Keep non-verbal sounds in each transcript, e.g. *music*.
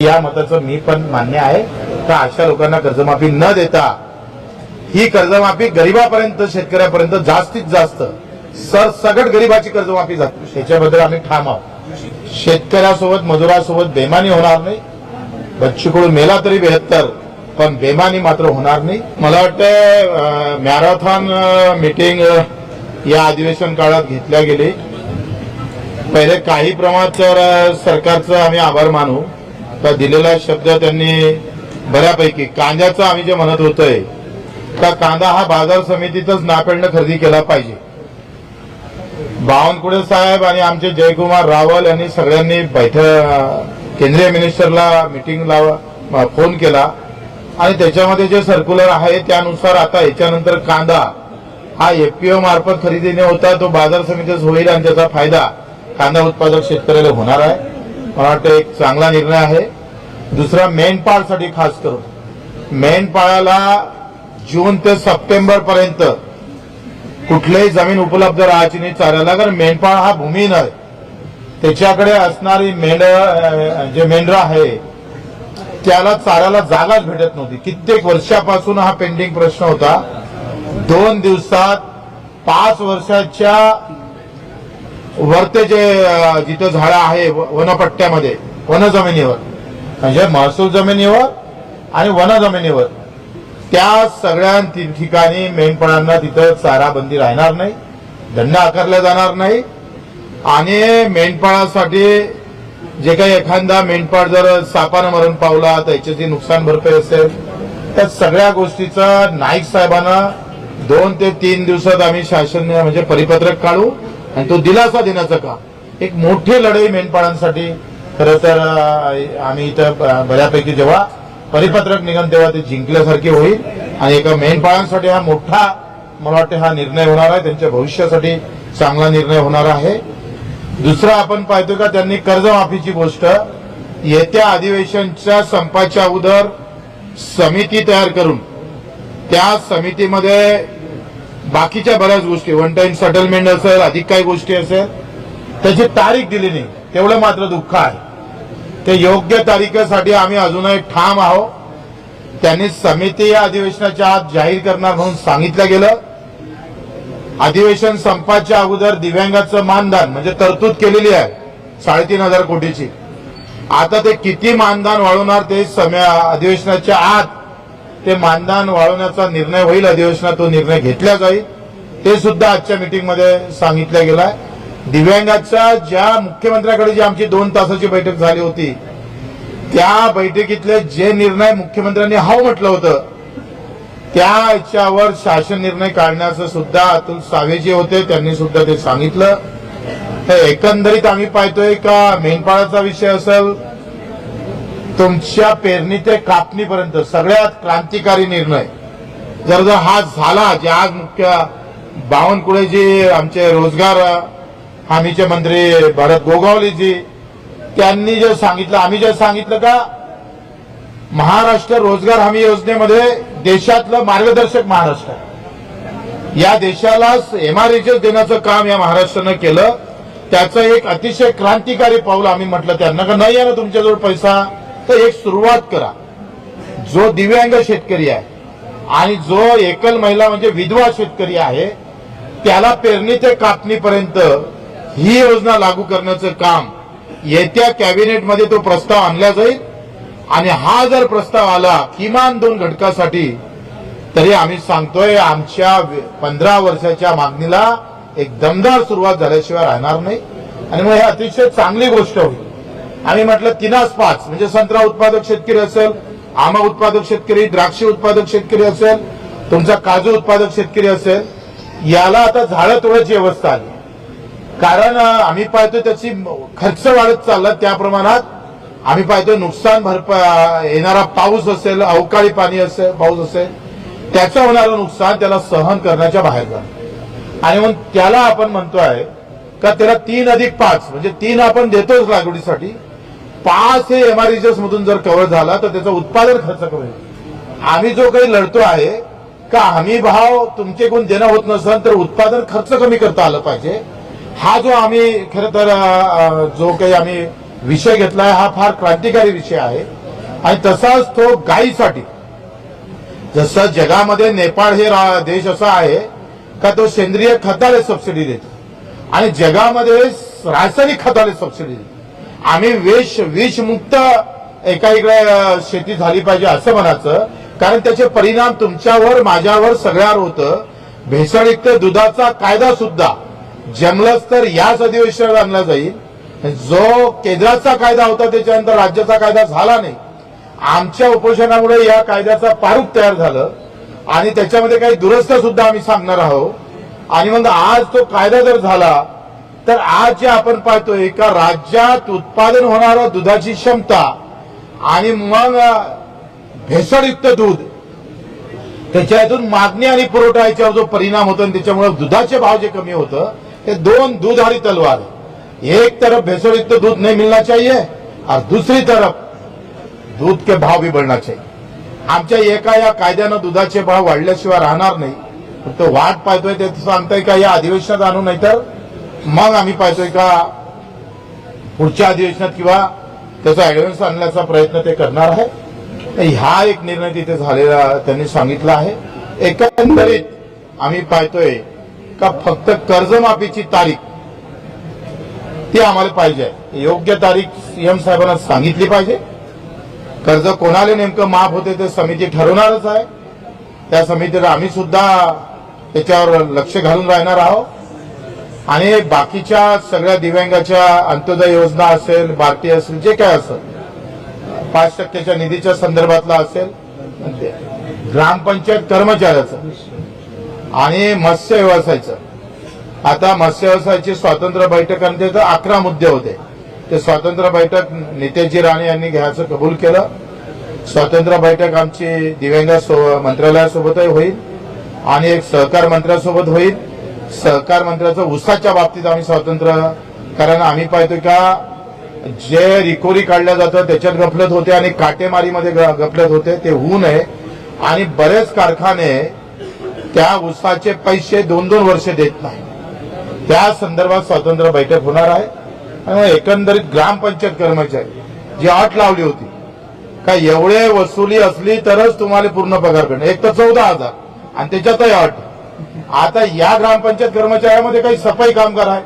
या मताचं मी पण मान्य आहे. का अशा लोकांना कर्जमाफी न देता ही कर्जमाफी गरीबापर्यंत शेतकऱ्यापर्यंत जास्तीत जास्त सर सगट गरीबाची कर्जमाफी जाते. त्याच्याबद्दल आम्ही ठाम आहोत. शेतकऱ्यासोबत मजुरासोबत बेमानी होणार नाही. बच्चू मेला तरी बेहत्तर पण बेमानी मात्र होणार नाही. मला वाटतं मॅरेथॉन मीटिंग या अधिवेशन काळात घेतल्या गेली. पहिले काही प्रमाणात तर सरकारचं आम्ही आभार मानू. तर दिलेला शब्द त्यांनी बऱ्यापैकी कांद्याचं आम्ही जे म्हणत होतोय का कांदा हा बाजार समितीतच नापेडनं खरेदी केला पाहिजे. बावनकुळे साहेब आणि आमचे जयकुमार रावल यांनी सगळ्यांनी बैठक केंद्रीय मिनिस्टरला मिटिंग लावा फोन केला. आणि त्याच्यामध्ये जे सर्क्युलर आहे त्यानुसार आता याच्यानंतर कांदा हा एफपीओ मार्फत खरेदीने होता तो बाजार समितीच होईल आणि त्याचा फायदा कांदा उत्पादक शेतकऱ्याला होणार आहे. मला वाटतं एक चांगला निर्णय आहे. दुसरा मेंढपाळसाठी खास करून. मेंढपाळाला जून ते सप्टेंबर पर्यंत कुठलीही जमीन उपलब्ध राहायची नाही. चारायला कारण मेंढपाळ हा भूमीहीन आहे. त्याच्याकडे असणारी मेंढ जे मेंढरा आहे त्याला चाऱ्याला जागाच भेटत नव्हती. कित्येक वर्षापासून हा पेंडिंग प्रश्न होता. दोन दिवसात पाच वर्षाच्या वरते जे जिथं झाडं आहे वनपट्ट्यामध्ये वन जमिनीवर म्हणजे महसूल जमिनीवर आणि वन जमिनीवर. त्या सगळ्या ठिकाणी मेंढपाळांना तिथं चाराबंदी राहणार नाही दंड आकारला जाणार नाही. आणि मेंढपाळासाठी जे काही एखादा मेंढपाळ जर सापानं मरण पावला तर जी नुकसान भरपाई असेल त्या सगळ्या गोष्टीचा नाईक साहेबांना दोन ते तीन दिवसात आम्ही शासन म्हणजे परिपत्रक काढू आणि तो दिलासा देण्याचं काम. एक मोठी लढाई मेंढपाळांसाठी खरं तर आम्ही इथं ब- बऱ्यापैकी जेव्हा परिपत्रक निघन तेव्हा ते जिंकल्यासारखे होईल. आणि एका मेंढपाळांसाठी हा मोठा मला वाटतं हा निर्णय होणार आहे. त्यांच्या भविष्यासाठी चांगला निर्णय होणार आहे. दुसरा आपण पाहतो का त्यांनी कर्जमाफीची गोष्ट येत्या अधिवेशनच्या संपाच्या अगोदर समिती तयार करून त्या समितीमध्ये बाकीच्या बऱ्याच गोष्टी वन टाइम सेटलमेंट असेल अधिक काही गोष्टी असेल त्याची तारीख दिली नाही. तेवढं मात्र दुःख आहे. ते योग्य तारीखेसाठी आम्ही अजूनही ठाम आहोत. त्यांनी समिती या अधिवेशनाच्या आत जाहीर करणार म्हणून सांगितलं गेलं. अधिवेशन संपाच्या अगोदर दिव्यांगाचं मानधन म्हणजे तरतूद केलेली आहे साडेतीन हजार कोटीची. आता ते किती मानधन वाढवणार ते अधिवेशनाच्या आत ते मानधन वाढवण्याचा निर्णय होईल अधिवेशनात तो निर्णय घेतला जाईल. ते सुद्धा आजच्या मीटिंगमध्ये सांगितलं गेलाय. दिव्यांगाच्या ज्या मुख्यमंत्र्याकडे जी आमची दोन तासाची बैठक झाली होती त्या बैठकीतले जे निर्णय मुख्यमंत्र्यांनी हाव म्हटलं होतं त्या याच्यावर शासन निर्णय काढण्याचं सुद्धा अतुल सावे जे होते त्यांनी सुद्धा ते सांगितलं. तर एकंदरीत आम्ही पाहतोय का मेंढपाळाचा विषय असेल तुमच्या पेरणी ते कापणीपर्यंत सगळ्यात क्रांतिकारी निर्णय. जर जर हा झाला जे आज मुख्य बावनकुळेजी आमचे रोजगार हमीचे मंत्री भरत गोगावलेजी त्यांनी जे सांगितलं आम्ही जे सांगितलं का महाराष्ट्र रोजगार हमी योजनेमध्ये देशातलं मार्गदर्शक महाराष्ट्र या देशाला एमआरएचएस देण्याचं काम या महाराष्ट्रानं केलं. त्याचं एक अतिशय क्रांतिकारी पाऊल आम्ही म्हटलं त्यांना का नाही आहे ना तुमच्याजवळ पैसा तर एक सुरुवात करा. जो दिव्यांग शेतकरी आहे आणि जो एकल महिला म्हणजे विधवा शेतकरी आहे त्याला पेरणी ते कापणीपर्यंत ही योजना लागू करण्याचं काम येत्या कॅबिनेटमध्ये तो प्रस्ताव आणला जाईल. आणि हा जर प्रस्ताव आला किमान दोन घटकासाठी तरी आम्ही सांगतोय आमच्या पंधरा वर्षाच्या मागणीला एक दमदार सुरुवात झाल्याशिवाय राहणार नाही. आणि मग हे अतिशय चांगली गोष्ट होईल. आम्ही म्हटलं तिनास पाच म्हणजे संत्रा उत्पादक शेतकरी असेल आंबा उत्पादक शेतकरी द्राक्ष उत्पादक शेतकरी असेल तुमचा काजू उत्पादक शेतकरी असेल याला आता झाडं तोडायची व्यवस्था आली. कारण आम्ही पाहतो त्याची खर्च वाढत चालला त्या प्रमाणात. आम्ही पाहतो नुकसान भरपाई येणारा पाऊस असेल अवकाळी पाणी असेल पाऊस असेल त्याचं होणारं नुकसान त्याला सहन करण्याच्या बाहेर जाणं. आणि मग त्याला आपण म्हणतोय का त्याला तीन अधिक पाच म्हणजे तीन आपण देतोच लागवडीसाठी. पाच हे एमआरएचएस मधून जर कव्हर झाला तर त्याचा उत्पादन खर्च कमी होईल. आम्ही जो काही लढतो आहे का हमी भाव तुमचे कोण देणं होत नसेल तर उत्पादन खर्च कमी करता आलं पाहिजे. हा जो आम्ही खरं तर जो काही आम्ही विषय घेतलाय हा फार क्रांतिकारी विषय आहे. आणि तसाच तो गायीसाठी जसं जगामध्ये नेपाळ हे रा- देश असा आहे का तो सेंद्रिय खताला सबसिडी देतो. आणि जगामध्ये रासायनिक खताला सबसिडी देतो. आम्ही विष विषमुक्त एका इकडे शेती झाली पाहिजे असं म्हणायचं. कारण त्याचे परिणाम तुमच्यावर माझ्यावर सगळ्यावर होतं. भेसळयुक्त दुधाचा कायदा सुद्धा जमलंच तर याच अधिवेशनात आणला जाईल. जो केंद्राचा कायदा होता त्याच्यानंतर राज्याचा कायदा झाला नाही. आमच्या उपोषणामुळे या कायद्याचा पारूप तयार झालं. आणि त्याच्यामध्ये काही दुरुस्त सुद्धा आम्ही सांगणार आहोत. आणि मग आज तो कायदा जर झाला तर आज जे आपण पाहतोय का राज्यात उत्पादन होणारा दुधाची क्षमता आणि मग भेसळयुक्त दूध त्याच्यातून मागणी आणि पुरवठा याच्यावर जो परिणाम होतो आणि त्याच्यामुळे दुधाचे भाव जे कमी होतं ते दोन दुधारी तलवार एक तरफ भेसळयुक्त दूध नहीं मिलना चाहिए और दूसरी तरफ दूध के भाव भी बढ़ना चाहिए। आमच्या एका या कायद्यानं दुधाचे भाव वाढल्याशिवाय राहणार नाही. फक्त वाट पाहतोय ते सांगताय का या अधिवेशनात आणू नाही तर मग आम्ही पाहतोय का पुढच्या अधिवेशनात किंवा त्याचा ऍडव्हान्स आणण्याचा प्रयत्न ते करणार आहे. हा एक निर्णय तिथे झालेला त्यांनी सांगितला आहे. एकंदरीत आम्ही पाहतोय का फक्त कर्जमाफीची तारीख? ती आम्हाला पाहिजे. योग्य तारीख सीएम साहेबांना सांगितली पाहिजे. कर्ज कोणाला नेमकं माफ होते ते समिती ठरवणारच आहे. त्या समितीला आम्ही सुद्धा त्याच्यावर लक्ष घालून राहणार आहोत. आणि बाकीच्या सगळ्या दिव्यांगाच्या अंत्योदय योजना असेल भारतीय असेल जे काय असेल पाच टक्क्याच्या निधीच्या संदर्भातला असेल ग्रामपंचायत कर्मचाऱ्याचं. आणि मत्स्य व्यवसायाचं. आता मत्स्य व्यवसायाची स्वातंत्र्य बैठक आणि त्याचे अकरा मुद्दे होते. ते स्वातंत्र्य बैठक नितेशजी राणे यांनी घ्यायचं कबूल केलं. स्वातंत्र्य बैठक आमची दिव्यांग सो- मंत्रालयासोबतही होईल आणि एक सहकार मंत्र्यासोबत होईल. सहकार मंत्र्याचं उसाच्या बाबतीत आम्ही स्वातंत्र्य कारण आम्ही पाहतो का जे रिकोरी काढलं जातं त्याच्यात गफलत होते आणि काटेमारीमध्ये ग- गफलत होते ते होऊ नये. आणि बरेच कारखाने त्या उसाचे पैसे दोन दोन वर्ष देत नाही. त्या संदर्भात स्वातंत्र्य बैठक होणार आहे. आणि एकंदरीत ग्रामपंचायत कर्मचारी जी अट लावली होती का एवढे वसुली असली तरच तुम्हाला पूर्ण पगार करणं एक तर चौदा हजार आणि त्याच्यातही अट आता या ग्रामपंचायत कर्मचाऱ्यामध्ये काही सफाई कामगार आहे.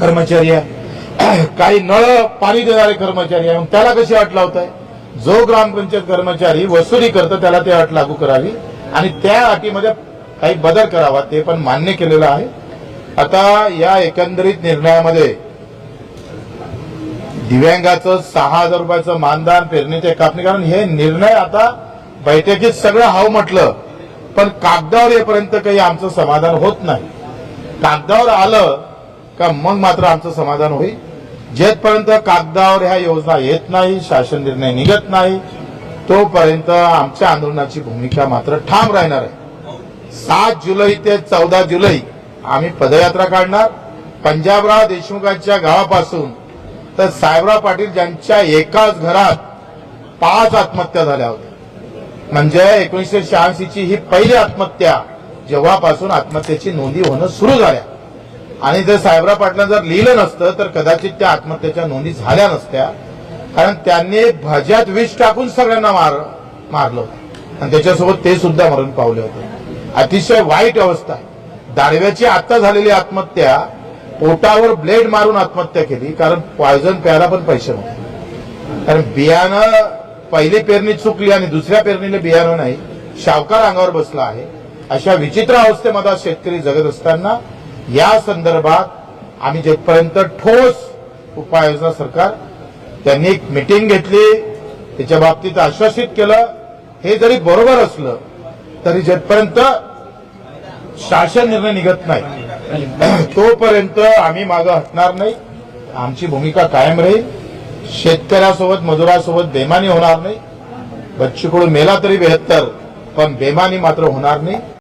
कर्मचारी आहे. *clears throat* काही नळ पाणी देणारे कर्मचारी आहे. मग त्याला कशी अट लावताय? जो ग्रामपंचायत कर्मचारी वसुली करतो त्याला ते अट लागू करावी. आणि त्या अटीमध्ये काही बदल करावा ते पण मान्य केलेलं आहे. आता या एकंदरीत निर्णयामध्ये दिव्यांगाचं सहा हजार रुपयाचं मानदान पेरणीचे कापणी कारण हे निर्णय आता बैठकीत सगळं हाव म्हटलं पण कागदावर येपर्यंत काही आमचं समाधान होत नाही. कागदावर आलं का मग मात्र आमचं समाधान होईल. जेथपर्यंत कागदावर ह्या योजना येत नाही शासन निर्णय निघत नाही तोपर्यंत आमच्या आंदोलनाची भूमिका मात्र ठाम राहणार आहे. सात जुलै ते चौदा जुलै आम्ही पदयात्रा काढणार. पंजाबराव देशमुखांच्या गावापासून तर साहेबराव पाटील ज्यांच्या एकाच घरात पाच आत्महत्या झाल्या होत्या. म्हणजे एकोणीसशे शहाऐंशीची ही पहिली आत्महत्या जेव्हापासून आत्महत्येची नोंदी होणं सुरू झाल्या. आणि जर साहेबराव पाटलांना जर लिहिलं नसतं तर कदाचित त्या आत्महत्येच्या नोंदी झाल्या नसत्या. कारण त्यांनी भज्यात विष टाकून सगळ्यांना मार मारलं होतं. आणि त्याच्यासोबत ते सुद्धा मरण पावले होते. अतिशय वाईट अवस्था. दाडव्याची आता झालेली आत्महत्या पोटावर ब्लेड मारून आत्महत्या केली कारण पॉयझन प्यायला पण पैसे नव्हते. कारण बियाणं पहिली पेरणी चुकली आणि दुसऱ्या पेरणीला बियाणं नाही शावकार अंगावर बसला आहे. अशा विचित्र अवस्थेमध्ये शेतकरी जगत असताना या संदर्भात आम्ही जेथपर्यंत ठोस उपाययोजना सरकार त्यांनी एक मिटिंग घेतली त्याच्या बाबतीत आश्वासित केलं. हे जरी बरोबर असलं तरी जेथपर्यंत शासन निर्णय निघत नाही *clears throat* तोपर्यंत आम्ही मागं हटणार नाही. आमची भूमिका कायम राहील. शेतकऱ्यासोबत मजुरासोबत बेमानी होणार नाही. बच्चू कडू मेला तरी बेहत्तर पण बेमानी मात्र होणार नाही.